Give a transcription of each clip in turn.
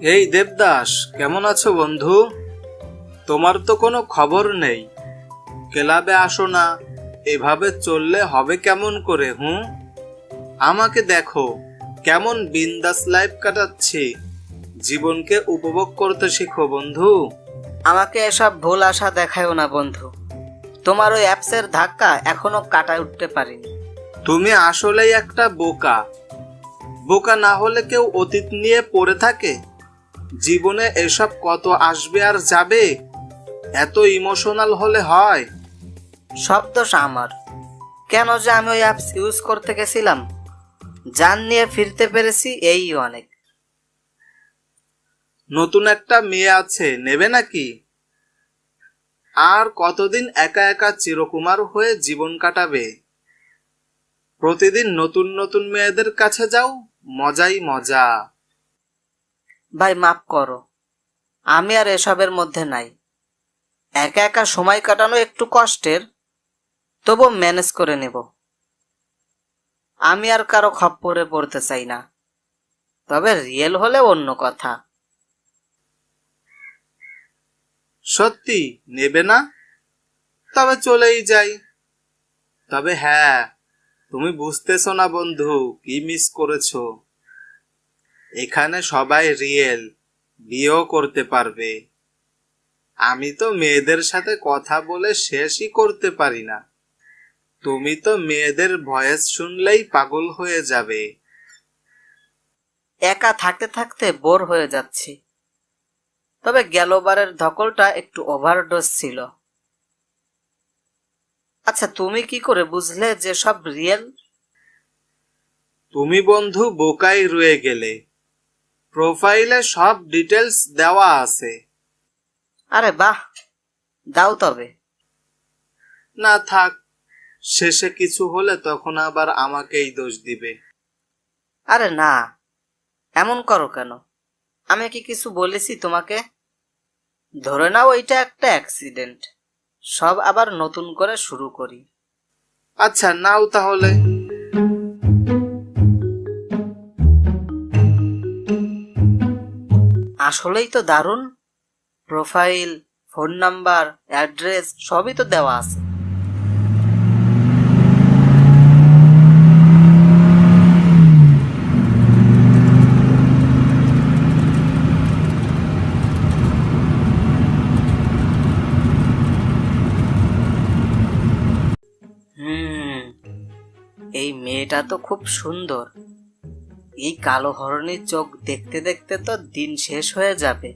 এই দেবদাস কেমন আছো বন্ধু? তোমার তো কোনো খবর নেই। ক্লাবে আসো না এভাবে চললে হবে কেমন করে হুঁ? আমাকে দেখো কেমন বিন্দাস লাইফ কাটাচ্ছি। জীবনকে উপভোগ করতে শিখো বন্ধু। আমাকে এসব ভুল আশা দেখায়ও না বন্ধু। তোমার ওই অ্যাপসের ধাক্কা এখনও কাটায় উঠতে পারিনি। তুমি আসলেই একটা বোকা। বোকা না হলে কেউ অতীত নিয়ে পড়ে থাকে? জীবনে এসব কত আসবে আর যাবে? এত ইমোশনাল হলে হয়। সব দোষ আমার। কেন যে আমি ওই অ্যাপস ইউজ করতে গেছিলাম? জান নিয়ে ফিরতে পেরেছি এই অনেক। নতুন একটা মেয়ে আছে নেবে নাকি? আর কতদিন একা একা চিরকুমার হয়ে জীবন কাটাবে? প্রতিদিন নতুন নতুন মেয়েদের কাছে যাও। মজাই মজা। ভাই মাফ করো। আমি আর এসবের মধ্যে নাই। একা একা সময় কাটানো একটু কষ্টের তবু ম্যানেজ করে নেব। আমি আর কারও খপ্পরে পড়তে চাই না। তবে রিয়েল হলে অন্য কথা। সত্যি নেবে না? তবে চলেই যাই। তবে হ্যাঁ তুমি বুঝতেছো না বন্ধু, কি মিস করেছ? এখানে সবাই রিয়েল বিয়েও করতে পারবে। আমি তো মেয়েদের সাথে কথা বলে শেষই করতে পারি না। তুমি তো মেয়েদের ভয়েস শুনলেই পাগল হয়ে যাবে। একা থাকতে থাকতে বোর হয়ে যাচ্ছি। তবে গেলবারের ধকলটা একটু ওভারডোজ ছিল। আচ্ছা তুমি কি করে বুঝলে যে সব রিয়েল? তুমি বন্ধু বোকাই রয়ে গেলে। প্রোফাইলে সব ডিটেলস দেওয়া আছে। আরে বাহ দাও তবে। না থাক শেষে কিছু হলে তখন আবার আমাকেই দোষ দিবে। আরে না এমন করো কেন? আমি কি কিছু বলেছি তোমাকে? ধরে নাও এটা একটা অ্যাক্সিডেন্ট। সব আবার নতুন করে শুরু করি। আচ্ছা নাও তাহলে। আসলেই তো দারুণ। প্রোফাইল ফোন নাম্বার অ্যাড্রেস সবই তো দেওয়া আছে। মেয়েটা তো খুব সুন্দর। এই কালো হরণের চোখ দেখতে দেখতে তো দিন শেষ হয়ে যাবে।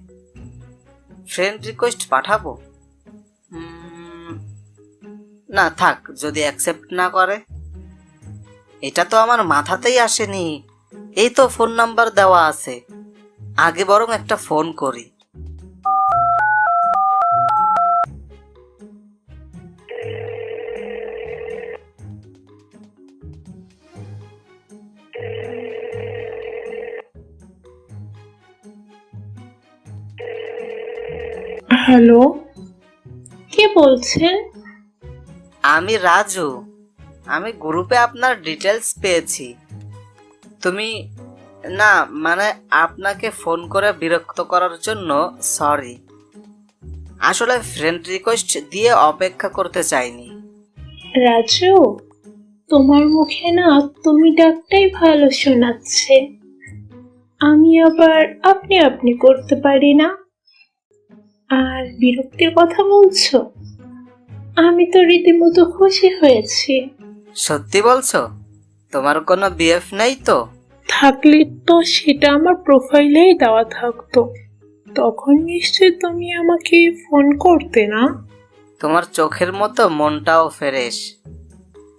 ফ্রেন্ড রিকোয়েস্ট পাঠাবো? না, থাক, যদি অ্যাকসেপ্ট না করে। এটা তো আমার মাথাতেই আসেনি। এই তো ফোন নাম্বার দেওয়া আছে। আগে বরং একটা ফোন করি। হ্যালো কে বলছেন আমি রাজু। আমি গ্রুপে আপনার ডিটেলস পেয়েছি। তুমি না মানে আপনাকে ফোন করে বিরক্ত করার জন্য সরি আসলে ফ্রেন্ড রিকোয়েস্ট দিয়ে অপেক্ষা করতে চাইনি। রাজু তোমার মুখে না তুমি ডাকটাই ভালো শোনাচ্ছে। আমি আবার আপনি আপনি করতে পারি না? আর বিরক্তির কথা বলছো? আমি তো রীতিমতো খুশি হয়েছি। সত্যি বলছো? তোমার কোনো বিএফ নেই তো? থাকলে তো সেটা আমার প্রোফাইলেই দেওয়া থাকতো। তখন নিশ্চয়ই তুমি আমাকে ফোন করতে না? তোমার চোখের মতো মনটাও ফ্রেশ।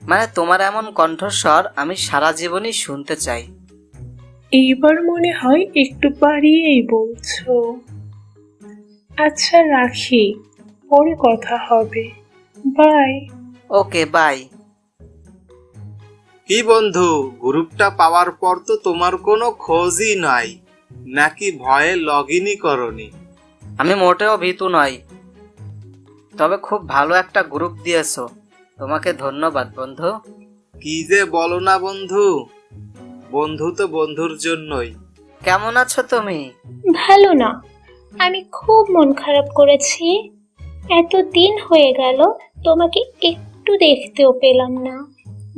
মানে তোমার এমন কণ্ঠস্বর আমি সারা জীবনই শুনতে চাই। এইবার মনে হয় একটু বাড়িয়েই বলছো। আচ্ছা রাখি। পরে কথা হবে। বাই। Okay bye. কি বন্ধু গ্রুপটা পাওয়ার পর তো তোমার কোনো খোঁজই নাই। নাকি ভয়ে লগ ইনই করনি? আমি মোটেও ভীতু নই। তবে খুব ভালো একটা গ্রুপ দিয়েছ। তোমাকে ধন্যবাদ বন্ধু। কি যে বলো না বন্ধু। বন্ধু তো বন্ধুর জন্যই। কেমন আছো তুমি? ভালো না। আমি খুব মন খারাপ করেছি। এত দিন হয়ে গেল তোমাকে একটু দেখতেও পেলাম না।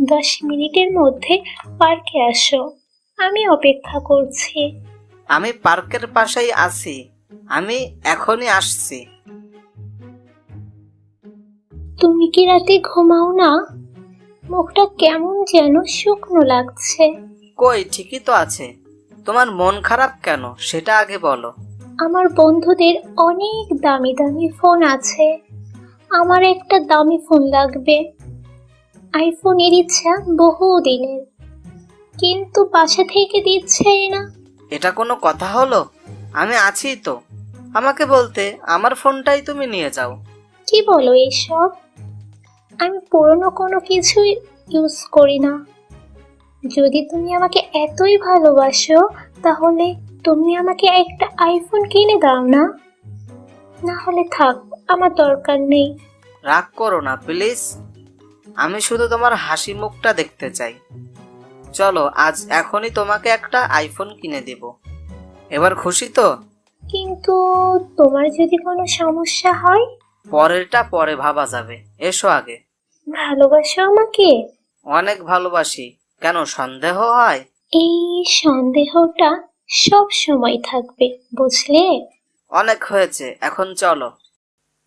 দশ মিনিটের মধ্যে পার্কে আসো আমি অপেক্ষা করছি। আমি পার্কের পাশেই আছি আমি এখনই আসছি। তুমি কি রাতে ঘুমাও না? মুখটা কেমন যেন শুকনো লাগছে। কই ঠিকই তো আছে। তোমার মন খারাপ কেন সেটা আগে বলো। আমার বন্ধুদের অনেক দামি দামি ফোন আছে। আমার একটা দামি ফোন লাগবে। আইফোনের ইচ্ছা বহু দিনের কিন্তু বাসা থেকে দিচ্ছেই না। এটা কোনো কথা হলো? আমি আছি তো। আমাকে বলতে আমার ফোনটাই তুমি নিয়ে যাও। কি বলো এইসব আমি পুরনো কোনো কিছুই ইউজ করি না। যদি তুমি আমাকে এতই ভালোবাসো তাহলে তুমি আমাকে একটা আইফোন কিনে দাও না? না হলে থাক আমার দরকার নেই। রাগ করো না প্লিজ। আমি শুধু তোমার হাসি মুখটা দেখতে চাই। চলো আজ এখনই তোমাকে একটা আইফোন কিনে দেব। এবার খুশি তো? কিন্তু তোমার যদি কোনো সমস্যা হয়? পরেরটা পরে ভাবা যাবে। এসো আগে। ভালোবাসো আমাকে? অনেক ভালোবাসি। কেন সন্দেহ হয়? এই সন্দেহটা সব সময় থাকবে বুঝলে? অনেক হয়েছে এখন চলো।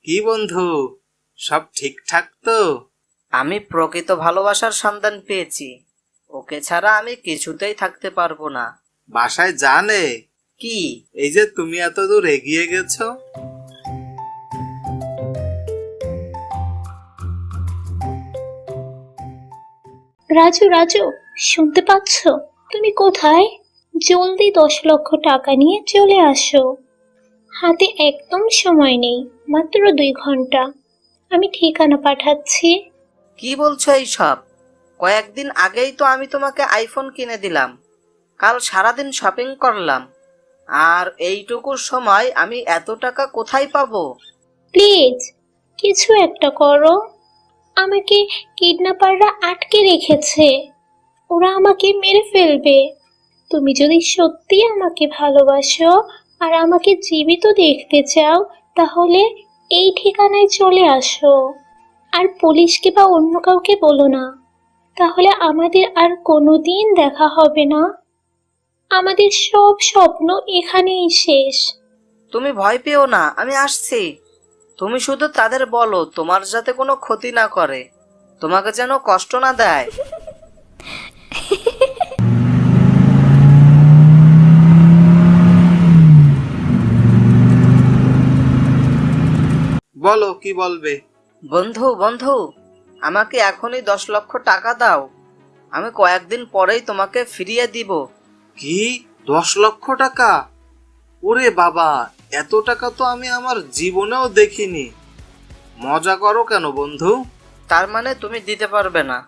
কি বন্ধু সব ঠিকঠাক তো? আমি প্রকৃত ভালোবাসার সন্ধান পেয়েছি। ওকে ছাড়া আমি কিছুতেই থাকতে পারব না। বাসায় জানে? কি? এই যে তুমি এত দূর এগিয়ে গেছো। রাজু রাজু শুনতে পাচ্ছ? তুমি কোথায়? জলদি দশ লক্ষ টাকা নিয়ে চলে আসো। হাতে একদম সময় নেই মাত্র দুই ঘণ্টা। আমি ঠিকানা পাঠাচ্ছি। কি বলছো এই সব কয়েকদিন আগেই তো আমি তোমাকে আইফোন কিনে দিলাম। কাল সারাদিন শপিং করলাম। আর এইটুকু সময় আমি এত টাকা কোথায় পাবো? প্লিজ কিছু একটা করো। আমাকে কিডন্যাপাররা আটকে রেখেছে। ওরা আমাকে মেরে ফেলবে। তুমি যদি সত্যি আমাকে ভালোবাসো আর আমাকে জীবিত দেখতে চাও, তাহলে এই ঠিকানায় চলে আসো। আর পুলিশকে বা অন্য কাউকে বলো না। তাহলে আমাদের আর কোনোদিন দেখা হবে না। আমাদের সব স্বপ্ন এখানেই শেষ। তুমি ভয় পেও না, আমি আসছি। তুমি শুধু তাদের বলো, তোমার যাতে কোনো ক্ষতি না করে। তোমাকে যেন কষ্ট না দেয়। বলো কি বলবে? বন্ধু বন্ধু আমাকে এখনই দশ লক্ষ টাকা দাও। আমি কয়েকদিন পরেই তোমাকে ফিরিয়ে দিব। কি? দশ লক্ষ টাকা? ওরে বাবা এত টাকা তো আমি আমার জীবনেও দেখিনি। মজা করো কেন বন্ধু? তার মানে তুমি দিতে পারবে না।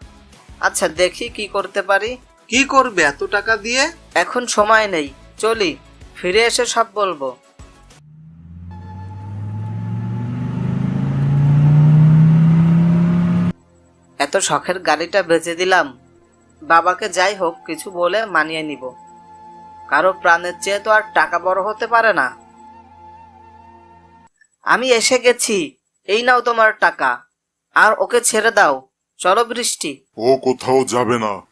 আচ্ছা দেখি কি করতে পারি। কি করবে এত টাকা দিয়ে? এখন সময় নেই চলি ফিরে এসে সব বলব। শখের গাড়িটা বেচে দিলাম। বাবাকে যাই হোক কিছু বলে মানিয়ে নিব। কারও প্রাণের চেয়ে তো আর টাকা বড় হতে পারে না। আমি এসে গেছি। এই নাও তোমার টাকা। আর ওকে ছেড়ে দাও। চলো বৃষ্টি। ও কোথাও যাবে না।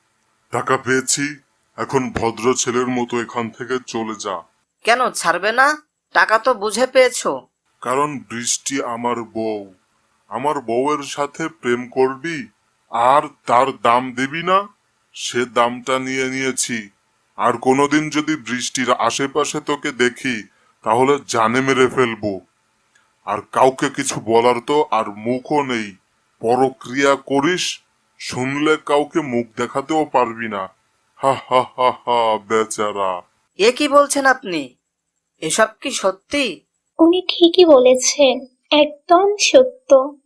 টাকা পেয়েছি। এখন ভদ্র ছেলের মতো এখান থেকে চলে যা। কেন ছাড়বে না? টাকা তো বুঝে পেয়েছ। কারণ বৃষ্টি আমার বউ। আমার বউয়ের সাথে প্রেম করবি? আর তার দাম দিবি না সে দামটা নিয়ে নিয়েছি। আর কোনোদিন যদি বৃষ্টির আশেপাশে তোকে দেখি তাহলে জানে মেরে ফেলব। আর কাউকে কিছু বলার তো আর মুখও নেই। পরক্রিয়া করিস শুনলে কাউকে মুখ দেখাতেও পারবি না। হা হা হা হা বেচারা। এ কি বলছেন আপনি? এসব কি সত্যি? উনি ঠিকই বলেছেন একদম সত্য।